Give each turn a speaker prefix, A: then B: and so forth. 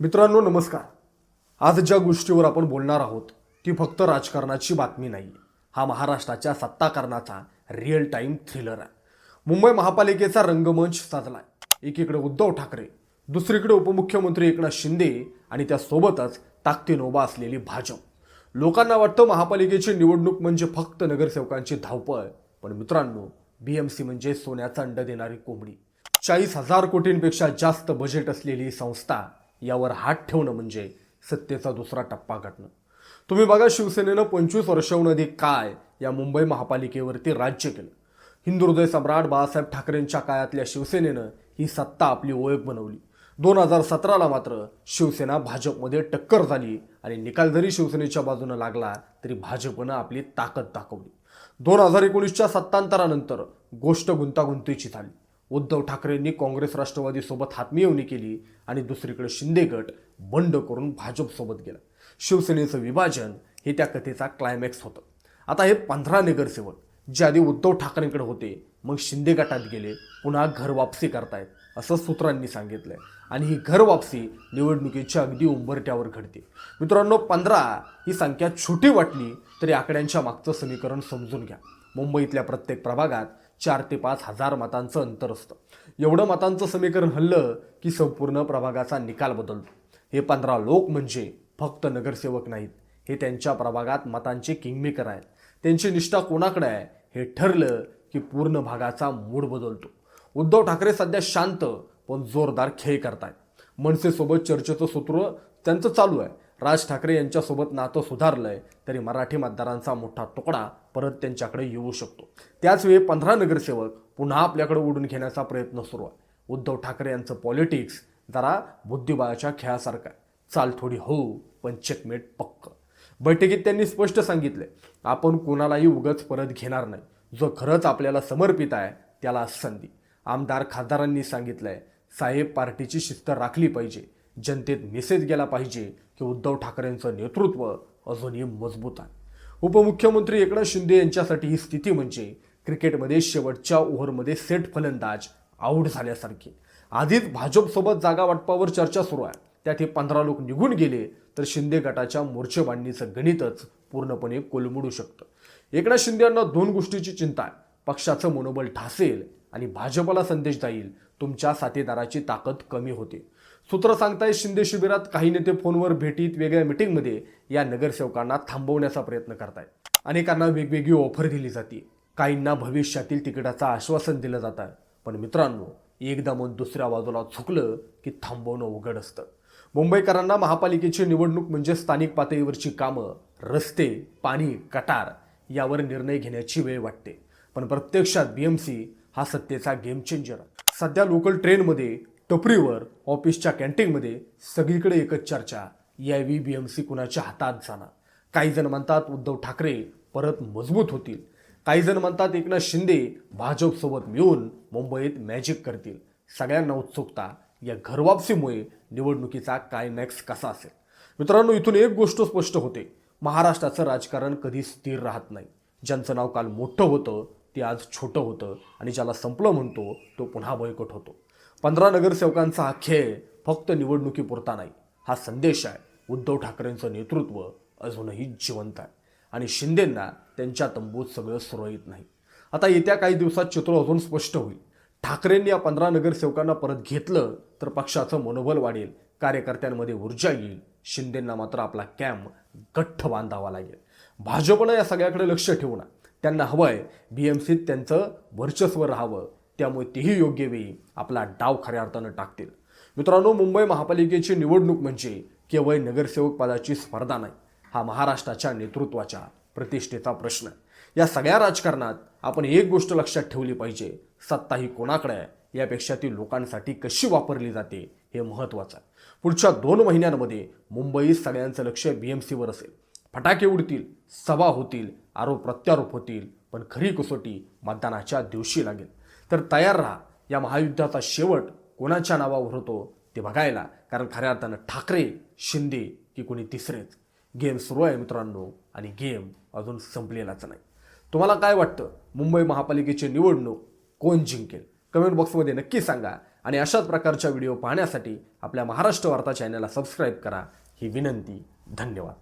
A: मित्रांनो नमस्कार. आज ज्या गोष्टीवर आपण बोलणार आहोत ती फक्त राजकारणाची बातमी नाही. हा महाराष्ट्राच्या सत्ताकारणाचा रिअल टाईम थ्रिलर आहे. मुंबई महापालिकेचा रंगमंच साजलाय एकीकडे उद्धव ठाकरे दुसरीकडे उपमुख्यमंत्री एकनाथ शिंदे आणि त्यासोबतच ताकदीन उभा असलेली भाजप. लोकांना वाटतं महापालिकेची निवडणूक म्हणजे फक्त नगरसेवकांची धावपळ पण मित्रांनो बी एम सी म्हणजे सोन्याचा अंड देणारी कोंबडी. चाळीस हजार कोटींपेक्षा जास्त बजेट असलेली संस्था यावर हात ठेवणं म्हणजे सत्तेचा दुसरा टप्पा गाठणं. तुम्ही बघा शिवसेनेनं पंचवीस वर्षाहून अधिक काय या मुंबई महापालिकेवरती राज्य केलं. हिंदू हृदय सम्राट बाळासाहेब ठाकरेंच्या काळातल्या शिवसेनेनं ही सत्ता आपली ओळख बनवली. दोन हजार सतराला मात्र शिवसेना भाजपमध्ये टक्कर झाली आणि निकाल जरी शिवसेनेच्या बाजूनं लागला तरी भाजपनं आपली ताकद दाखवली. दोन हजार एकोणीसच्या सत्तांतरानंतर गोष्ट गुंतागुंतीची झाली. उद्धव ठाकरेंनी काँग्रेस राष्ट्रवादीसोबत हातमिळवणी केली आणि दुसरीकडे शिंदे गट बंड करून भाजपसोबत गेला. शिवसेनेचं विभाजन हे त्या कथेचा क्लायमॅक्स होतं. आता हे पंधरा नगरसेवक जे आधी उद्धव ठाकरेंकडे होते मग शिंदे गटात गेले पुन्हा घर वापसी करतायत असं सूत्रांनी सांगितलं आहे आणि ही घर वापसी निवडणुकीच्या अगदी उंबरट्यावर घडते. मित्रांनो पंधरा ही संख्या छोटी वाटली तरी आकड्यांच्या मागचं समीकरण समजून घ्या. मुंबईतल्या प्रत्येक प्रभागात चार ते पाच हजार मतांचं अंतर असतं. एवढं मतांचं समीकरण हल्लं की संपूर्ण प्रभागाचा निकाल बदलतो. हे पंधरा लोक म्हणजे फक्त नगरसेवक नाहीत. हे त्यांच्या प्रभागात मतांचे किंगमेकर आहेत. त्यांची निष्ठा कोणाकडे आहे? हे ठरलं की पूर्ण भागाचा मूड बदलतो. उद्धव ठाकरे सध्या शांत पण जोरदार खेळ करतायत. मनसेसोबत चर्चेचं सूत्र त्यांचं चालू आहे. राज ठाकरे यांच्यासोबत नातं सुधारलंय तरी मराठी मतदारांचा मोठा तुकडा परत त्यांच्याकडे येऊ शकतो. त्याचवेळी पंधरा नगरसेवक पुन्हा आपल्याकडे ओढून घेण्याचा प्रयत्न सुरू आहे. उद्धव ठाकरे यांचं पॉलिटिक्स जरा बुद्धिबळाच्या खेळासारखं आहे. चाल थोडी हो पण चेकमेट पक्क. बैठकीत त्यांनी स्पष्ट सांगितले आपण कोणालाही उगच परत घेणार नाही. जो खरंच आपल्याला समर्पित आहे त्याला संधी. आमदार खासदारांनी सांगितलंय साहेब पार्टीची शिस्त राखली पाहिजे. जनतेत मेसेज गेला पाहिजे की उद्धव ठाकरेंचं नेतृत्व अजूनही मजबूत आहे. उपमुख्यमंत्री एकनाथ शिंदे यांच्यासाठी ही स्थिती म्हणजे क्रिकेटमध्ये शेवटच्या ओव्हरमध्ये सेट फलंदाज आऊट झाल्यासारखी. आधीच भाजपसोबत जागा वाटपावर चर्चा सुरू आहे. त्यात हे पंधरा लोक निघून गेले तर शिंदे गटाच्या मोर्चेबांधणीचं गणितच पूर्णपणे कोलमडू शकतं. एकनाथ शिंदे यांना दोन गोष्टीची चिंता आहे. पक्षाचं मनोबल ढासेल आणि भाजपला संदेश जाईल. तुमच्या साथीदाराची ताकद कमी होते. सूत्र सांगताय शिंदे शिबिरात काही नेते फोनवर भेटीत वेगळ्या मिटिंगमध्ये या नगरसेवकांना थांबवण्याचा प्रयत्न करतायत. अनेकांना वेगवेगळी ऑफर दिली जाते. काहींना भविष्यातील तिकिटाचं आश्वासन दिलं जातं. आहे पण मित्रांनो एकदा मग दुसऱ्या बाजूला झुकलं की थांबवणं उघड असतं. मुंबईकरांना महापालिकेची निवडणूक म्हणजे स्थानिक पातळीवरची कामं रस्ते पाणी कटार यावर निर्णय घेण्याची वेळ वाटते. पण प्रत्यक्षात बीएमसी हा सत्तेचा गेम चेंजर सध्या लोकल ट्रेनमध्ये टपरीवर ऑफिसच्या कॅन्टीनमध्ये सगळीकडे एकच चर्चा. यावेळी बी एम सी कुणाच्या हातात जाणार? काही जण म्हणतात उद्धव ठाकरे परत मजबूत होतील. काही जण म्हणतात एकनाथ शिंदे भाजपसोबत मिळून मुंबईत मॅजिक करतील. सगळ्यांना उत्सुकता या घरवापसीमुळे निवडणुकीचा क्लायमॅक्स कसा असेल? मित्रांनो इथून एक गोष्ट स्पष्ट होते. महाराष्ट्राचं राजकारण कधी स्थिर राहत नाही. ज्यांचं नाव काल मोठं होतं ते आज छोटं होतं आणि ज्याला संपलं म्हणतो तो पुन्हा बळकट होतो. पंधरा नगरसेवकांचा हा खेळ फक्त निवडणुकीपुरता नाही. हा संदेश आहे. उद्धव ठाकरेंचं नेतृत्व अजूनही जिवंत आहे. आणि शिंदेंना त्यांच्या तंबूत सगळं सुरळीत नाही. आता येत्या काही दिवसात चित्र अजून स्पष्ट होईल. ठाकरेंनी या पंधरा नगरसेवकांना परत घेतलं तर पक्षाचं मनोबल वाढेल. कार्यकर्त्यांमध्ये ऊर्जा येईल. शिंदेंना मात्र आपला कॅम्प गठ्ठ बांधावा लागेल. भाजपनं या सगळ्याकडे लक्ष ठेवणार त्यांना हवं आहे बी एम सीत त्यांचं वर्चस्व राहावं. त्यामुळे तेही योग्य वेळी आपला डाव खऱ्या अर्थानं टाकतील. मित्रांनो मुंबई महापालिकेची निवडणूक म्हणजे केवळ नगरसेवक पदाची स्पर्धा नाही हा महाराष्ट्राच्या नेतृत्वाच्या प्रतिष्ठेचा प्रश्न आहे. या सगळ्या राजकारणात आपण एक गोष्ट लक्षात ठेवली पाहिजे सत्ता ही कोणाकडे आहे यापेक्षा ती लोकांसाठी कशी वापरली जाते हे महत्त्वाचं आहे. पुढच्या दोन महिन्यांमध्ये मुंबईत सगळ्यांचं लक्ष बी एम सीवर असेल. फटाके उडतील सभा होतील आरोप प्रत्यारोप होतील पण खरी कसोटी मतदानाच्या दिवशी लागेल. तर तयार राहा. या महायुद्धाचा शेवट कोणाच्या नावावर होतो ते बघायला. कारण खऱ्या अर्थानं ठाकरे शिंदे की कोणी तिसरेच. गेम सुरू आहे मित्रांनो आणि गेम अजून संपलेलाच नाही. तुम्हाला काय वाटतं? मुंबई महापालिकेची निवडणूक कोण जिंकेल? कमेंट बॉक्समध्ये नक्की सांगा आणि अशाच प्रकारच्या व्हिडिओ पाहण्यासाठी आपल्या महाराष्ट्र वार्ता चॅनलला सबस्क्राईब करा. ही विनंती. धन्यवाद.